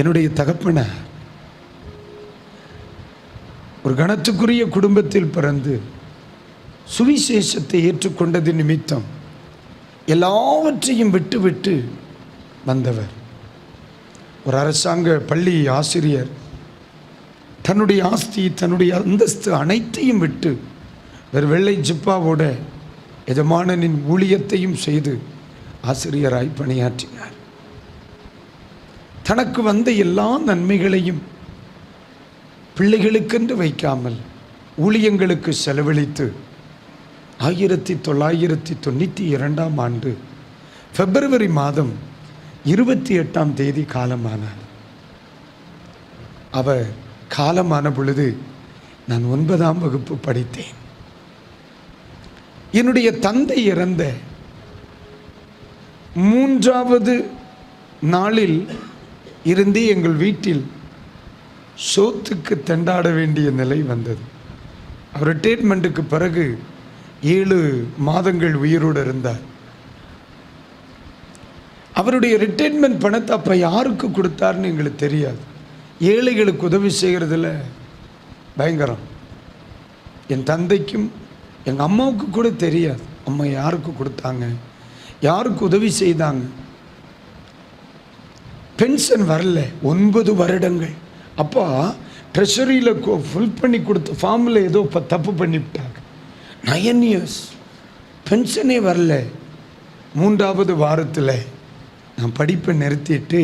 என்னுடைய தகப்பன ஒரு கணத்துக்குரிய குடும்பத்தில் பிறந்து சுவிசேஷத்தை ஏற்றுக்கொண்டது நிமித்தம் எல்லாவற்றையும் விட்டு விட்டு வந்தவர். ஒரு அரசாங்க பள்ளி ஆசிரியர் தன்னுடைய ஆஸ்தி தன்னுடைய அந்தஸ்து அனைத்தையும் விட்டு வேறு வெள்ளை ஜிப்பாவோட எஜமானனின் ஊழியத்தையும் செய்து ஆசிரியராய் பணியாற்றினார். தனக்கு வந்த எல்லா நன்மைகளையும் பிள்ளைகளுக்கென்று வைக்காமல் ஊழியங்களுக்கு செலவழித்து ஆயிரத்தி தொள்ளாயிரத்தி தொண்ணூற்றி இரண்டாம் ஆண்டு பிப்ரவரி மாதம் இருபத்தி எட்டாம் தேதி காலமானார். அவர் காலமான பொழுது நான் ஒன்பதாம் வகுப்பு படித்தேன். என்னுடைய தந்தை இறந்த மூன்றாவது நாளில் இருந்து எங்கள் வீட்டில் சோத்துக்கு தண்டாட வேண்டிய நிலை வந்தது. அவர் ரிட்டையர்மெண்ட்டுக்கு பிறகு ஏழு மாதங்கள் உயிரோடு இருந்தார். அவருடைய ரிட்டைர்மெண்ட் பணத்தை அப்போ யாருக்கு கொடுத்தாருன்னு எங்களுக்கு தெரியாது. ஏழைகளுக்கு உதவி செய்கிறதுல பயங்கரம். என் தந்தைக்கும் எங்கள் அம்மாவுக்கு கூட தெரியாது. அம்மா யாருக்கு கொடுத்தாங்க? யாருக்கு உதவி செய்தாங்க? பென்ஷன் வரல. ஒன்பது வருடங்கள். அப்பா ட்ரெஷரியில் ஃபில் பண்ணி கொடுத்த ஃபார்மில் ஏதோ இப்போ தப்பு பண்ணிவிட்டாங்க நயன் இயர்ஸ் பென்ஷனே வரல. மூன்றாவது வாரத்தில் நான் படிப்பை நிறுத்திட்டு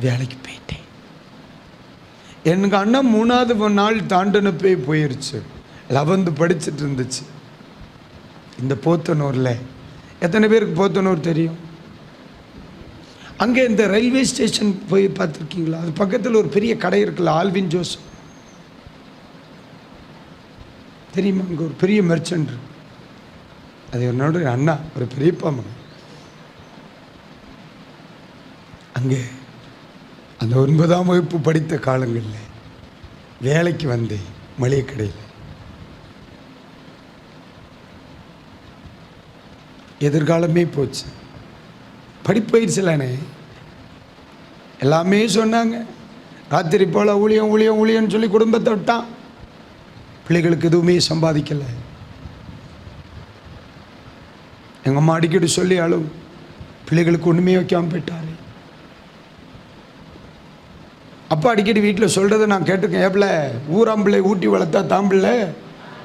வேலைக்கு போயிட்டேன். எனக்கு அண்ணன் மூணாவது நாள் தாண்டனப்பே போயிருச்சு. லெவன்த்து படிச்சுட்டு இருந்துச்சு. இந்த போத்தனூரில். எத்தனை பேருக்கு போத்தனூர் தெரியும்? அங்கே இந்த ரயில்வே ஸ்டேஷன் போய் பார்த்துருக்கீங்களா? அது பக்கத்தில் ஒரு பெரிய கடை இருக்குல்ல ஆல்வின் ஜோஸ் தெரியுமா? அங்கே ஒரு பெரிய மெர்ச்சன்ட் இருக்கு. அது என்னோட அண்ணா ஒரு பெரியப்பா மகன். அங்கே அந்த ஒன்பதாம் வகுப்பு படித்த காலங்களில் வேலைக்கு வந்தேன் மளிகை கடையில் எதிர்காலமே போச்சு. படிப்பயிற்சிலானே. எல்லாமே சொன்னாங்க. ராத்திரி போல் ஊழியம் ஊழியம் ஊழியம்னு சொல்லி குடும்பத்தை விட்டான். பிள்ளைகளுக்கு எதுவுமே சம்பாதிக்கலை. எங்கள் அம்மா அடிக்கடி சொல்லி அழும் பிள்ளைகளுக்கு ஒன்றுமே வைக்காமல் போயிட்டார். அப்பா அடிக்கடி வீட்டில் சொல்கிறத நான் கேட்டுக்கேன் ஏப்பில் ஊராம்பிள்ளை ஊட்டி வளர்த்தா தாம்பிள்ளை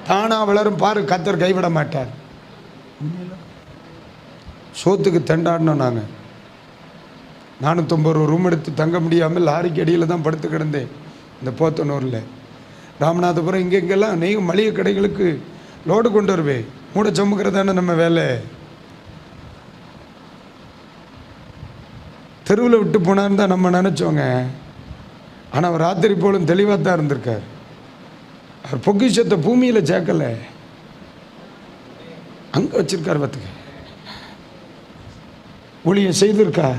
தானாக வளரும் பாரு கத்தர் கைவிட மாட்டார். சோத்துக்கு திண்டாடினோம் நாங்கள் நானூற்றம்பது ரூபா ரூம் எடுத்து தங்க முடியாமல் லாரிக்கு அடியில் தான் படுத்து கிடந்தேன் இந்த போத்தனூரில். ராமநாதபுரம் இங்கே இங்கெல்லாம் மளிகை கடைகளுக்கு லோடு கொண்டு வருவேன். மூட சுமக்கிறதானே நம்ம வேலை. தெருவில் விட்டு போனான்னு தான் நம்ம நினச்சோங்க. ஆனால் அவர் ராத்திரி போலும் தெளிவாக தான் இருந்திருக்கார். அவர் பொக்கிஷத்தை பூமியில் சேர்க்கலை. அங்கே வச்சிருக்கார் பார்த்துக்க ஊழியம் செய்திருக்கா?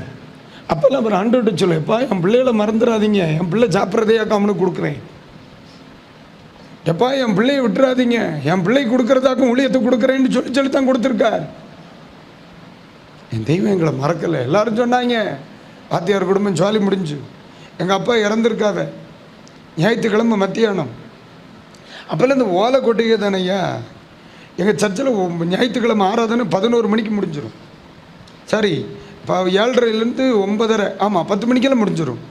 அப்போல்லாம் அவர் ஆண்டோட்ட சொல்லுப்பா என் பிள்ளைகளை மறந்துடாதீங்க என் பிள்ளை சாப்பிட்றதையாக்க அவனுக்கு கொடுக்குறேன். எப்பா என் பிள்ளையை விட்டுறாதீங்க. என் பிள்ளை கொடுக்குறதாக்கும் ஊழியத்தை கொடுக்குறேன்னு சொல்லி சொல்லி தான் கொடுத்துருக்கார். என் தெய்வம் எங்களை மறக்கலை. எல்லாரும் சொன்னாங்க. வாத்தியார் குடும்பம் ஜாலி முடிஞ்சு. எங்கள் அப்பா இறந்துருக்காத ஞாயிற்றுக்கிழமை மத்தியானம். அப்போல்லாம் இந்த ஓலை கொட்டிகை தானையா எங்கள் சர்ச்சில் ஞாயிற்றுக்கிழமை ஆறாதானே பதினோரு மணிக்கு முடிஞ்சிடும் சரி இப்போ ஏழரைலேருந்து ஒன்பதரை ஆமாம் பத்து மணிக்கெல்லாம் முடிஞ்சிடும்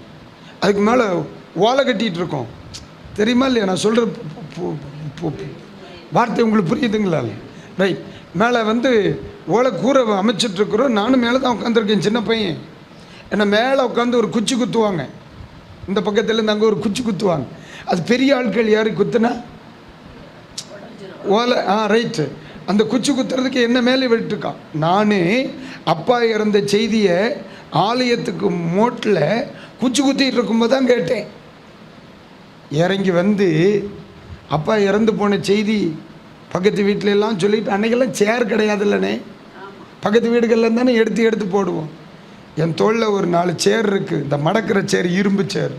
அதுக்கு மேலே ஓலை கட்டிகிட்டு இருக்கோம். தெரியுமா இல்லையா? நான் சொல்கிற வார்த்தை உங்களுக்கு புரியுதுங்களா? ரைட் மேலே வந்து ஓலை கூரை அமைச்சிட்ருக்குறோம் நானும் மேலே தான் உட்காந்துருக்கேன் சின்ன பையன். என்னை மேலே உட்காந்து ஒரு குச்சி குத்துவாங்க. இந்த பக்கத்துலேருந்து அங்கே ஒரு குச்சி குத்துவாங்க. அது பெரிய ஆட்கள் யாரு குத்துனா? ஓலை ஆ ரைட்டு அந்த குச்சி குத்துறதுக்கு என்ன மேலே விட்டுருக்கான் நானே அப்பா இறந்த செய்தியை ஆலயத்துக்கு மோட்டில் குச்சி குத்திட்டு இருக்கும்போது தான் கேட்டேன். இறங்கி வந்து அப்பா இறந்து போன செய்தி பக்கத்து வீட்டில எல்லாம் சொல்லிட்டு அன்னைக்கெல்லாம் சேர் கிடையாதுல்லண்ணே. பக்கத்து வீடுகளில் தானே எடுத்து எடுத்து போடுவோம். என் தோளில் ஒரு நாலு சேர் இருக்குது இந்த மடக்கிற சேர் இரும்பு சேர்.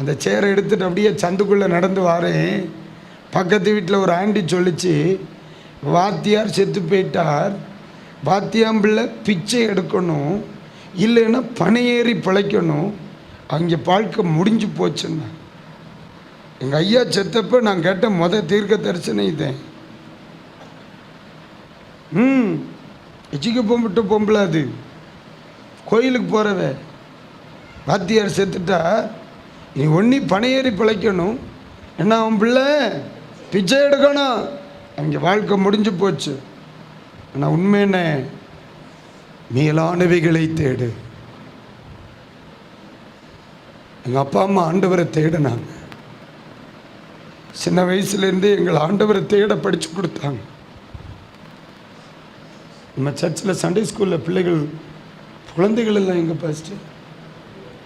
அந்த சேரை எடுத்துகிட்டு அப்படியே சந்துக்குள்ளே நடந்து வாரேன். பக்கத்து வீட்டில் ஒரு ஆண்டி சொல்லிச்சு வாத்தியார் செத்து போயிட்டார். வாத்தியாம்பிள்ளை பிச்சை எடுக்கணும். இல்லைன்னா பனையேறி பிழைக்கணும். அங்கே வாழ்க்கை முடிஞ்சு போச்சுன்னா. எங்கள் ஐயா செத்தப்ப நான் கேட்ட மொதல் தீர்க்க தரிசனம் இதேன் ம் எச்சிக்க பொம்பிட்டு பொம்பளை அது. கோயிலுக்கு போகிறவ வாத்தியார் செத்துட்டா நீ ஒன்றி பனையேறி பிழைக்கணும். என்ன அவன் பிள்ளை? பிச்சை எடுக்கணும். அவங்க வாழ்க்கை முடிஞ்சு போச்சு. ஆனால் உண்மை என்ன மேலானவைகளை தேடு. எங்கள் அப்பா அம்மா ஆண்டவரை தேடினாங்க. சின்ன வயசுலேருந்தே எங்கள் ஆண்டவரை தேட படித்து கொடுத்தாங்க. நம்ம சர்ச்சில் சண்டே ஸ்கூலில் பிள்ளைகள் குழந்தைகள் எல்லாம் எங்கே ஃபஸ்ட்டு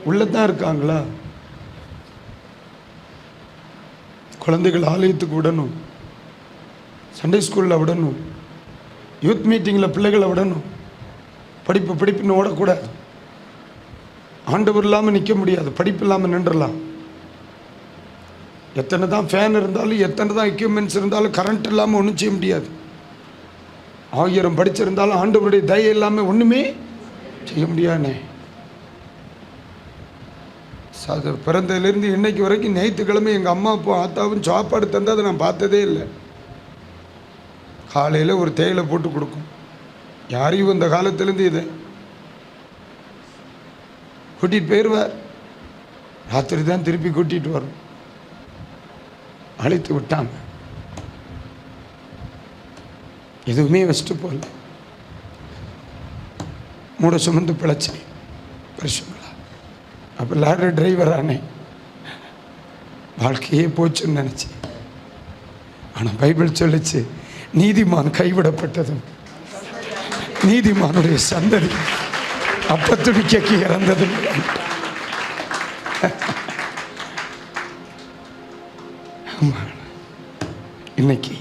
உள்ளே தான் இருக்காங்களா? குழந்தைகள் ஆலயத்துக்கு விடணும். சண்டே ஸ்கூலில் விடணும். யூத் மீட்டிங்கில் பிள்ளைகளை விடணும். படிப்பு படிப்புன்னு ஓடக்கூடாது. ஆண்டவர் இல்லாமல் நிற்க முடியாது. படிப்பு இல்லாமல் நின்றுடலாம். எத்தனை தான் ஃபேன் இருந்தாலும் எத்தனை தான் எக்யூப்மெண்ட்ஸ் இருந்தாலும் கரண்ட் இல்லாமல் ஒன்றும் செய்ய முடியாது. ஆயிரம் படிச்சிருந்தாலும் ஆண்டவருடைய தயை இல்லாமல் ஒன்றுமே செய்ய முடியாதுண்ணே அது பிறந்ததுலேருந்து இன்னைக்கு வரைக்கும் ஞாயிற்றுக்கிழமை எங்கள் அம்மா அப்போ ஆத்தாவும் சாப்பாடு தந்தால் அதை நான் பார்த்ததே இல்லை. காலையில் ஒரு தேயிலை போட்டு கொடுக்கும். யாரையும் இந்த காலத்துலேருந்து இது? கூட்டிகிட்டு போயிடுவார் ராத்திரி தான் திருப்பி கூட்டிகிட்டு வரும். அழைத்து விட்டாங்க. எதுவுமே வச்சுட்டு போகல. மூட சுமந்து பிழைச்சி. வருஷங்களா அப்போ லாரி டிரைவர் ஆனேன் வாழ்க்கையே போச்சுன்னு நினச்சி. ஆனால் பைபிள் சொல்லிச்சு நீதிமான் கைவிடப்பட்டதும் நீதிமானுடைய சந்ததி அப்பத்துணிக்கைக்கு இறந்ததும் ஆமா. இன்னைக்கு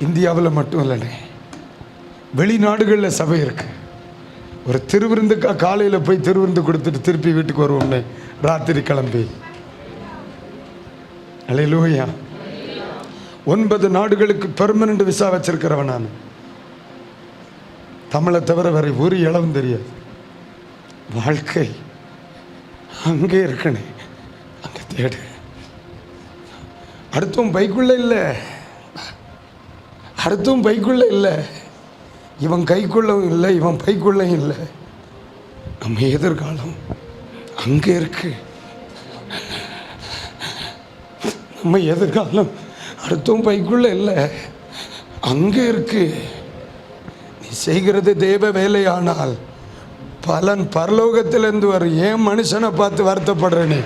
இந்தியாவில் மட்டும் இல்லைண்ணே. வெளிநாடுகளில் சபை இருக்கு. ஒரு திருவிருந்துக்கா காலையில் போய் திருவிருந்து கொடுத்துட்டு திருப்பி வீட்டுக்கு வருவோம்னே ராத்திரி கிளம்பி. அலையிலூயா. ஒன்பது நாடுகளுக்கு பெர்மனண்ட் விசா வச்சிருக்கிறவன் நான். தமிழை தவிர வேற ஒரு இளவும் தெரியாது. வாழ்க்கை அங்கே இருக்கணே. அங்கே தேடு. அடுத்தவன் பைக்குள்ள இல்லை. அடுத்தவன் பைக்குள்ள இல்லை. இவன் கைக்குள்ளவும் இல்லை இவன் பைக்குள்ளேயும் இல்லை. நம்ம எதிர்காலம் அங்கே இருக்கு. நம்ம எதிர்காலம் அடுத்தவன் பைக்குள்ள இல்லை. அங்கே இருக்கு. நீ செய்கிறது தேவ வேலையானால் பலன் பரலோகத்திலிருந்து வரும். ஏன் மனுஷனை பார்த்து வருத்தப்படுற நீ?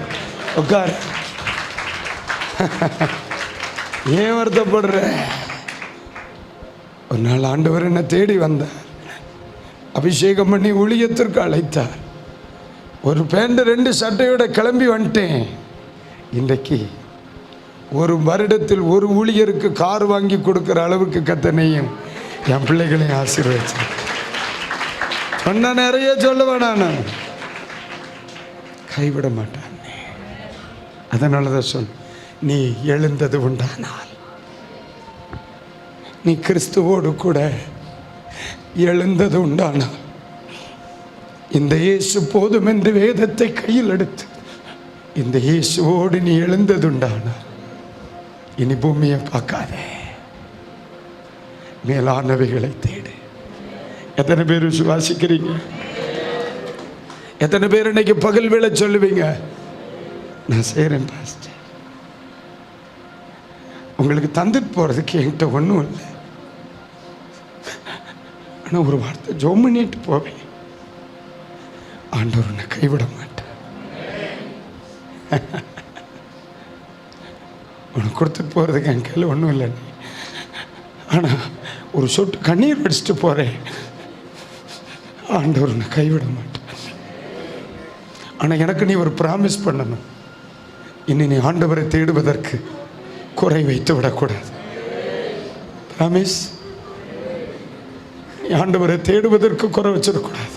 உட்கார். ஏன் வருத்தப்படுற? ஒரு நாள் ஆண்டவர் என்னை தேடி வந்தார். அபிஷேகம் பண்ணி ஊழியத்திற்கு அழைத்தார். ஒரு பேண்ட் ரெண்டு சட்டையோட கிளம்பி வந்துட்டேன். இன்றைக்கு ஒரு வருடத்தில் ஒரு ஊழியருக்கு கார் வாங்கி கொடுக்குற அளவுக்கு கத்தனையும் என் பிள்ளைகளையும் ஆசீர்வச்சு சொன்ன நிறைய சொல்லுவேன் நான். கைவிட மாட்டான் அதனால தான் சொல் நீ எழுந்தது உண்டானால் நீ கிறிஸ்துவோடு கூட எழுந்தது உண்டானால் இந்த இயேசு போதும் என்று வேதத்தை கையில் எடுத்து இந்த இயேசுவோடு நீ எழுந்ததுண்டானால் இனி பூமியை பார்க்காதே. மேலானவைகளை தேடு. எத்தனை பேர் விசுவாசிக்கிறீங்க? எத்தனை பேர் இன்னைக்கு பகல் வேலை சொல்லுவீங்க? நான் செய்கிறேன் பாஸ்டர். உங்களுக்கு தந்துட்டு போகிறதுக்கு என்கிட்ட ஒன்றும் இல்லை. ஆனால் ஒரு வார்த்தை ஜோம் பண்ணிட்டு போவேன். ஆண்டவர் உன்னை கைவிட மாட்டேன் உனக்கு கொடுத்துட்டு போகிறதுக்கு என் கையில் ஒன்றும் இல்லை ஆனால் ஒரு சொட்டு கண்ணீர் வடிச்சிட்டு போகிறேன் ஆண்டவர் உன்னை கைவிட மாட்டேன் ஆனால் எனக்கு நீ ஒரு ப்ராமிஸ் பண்ணணும். இனி நீ ஆண்டவரை தேடுவதற்கு குறை வைத்து விடக்கூடாது. ப்ராமிஸ் நீ ஆண்டவரை தேடுவதற்கு குறை வச்சிடக்கூடாது.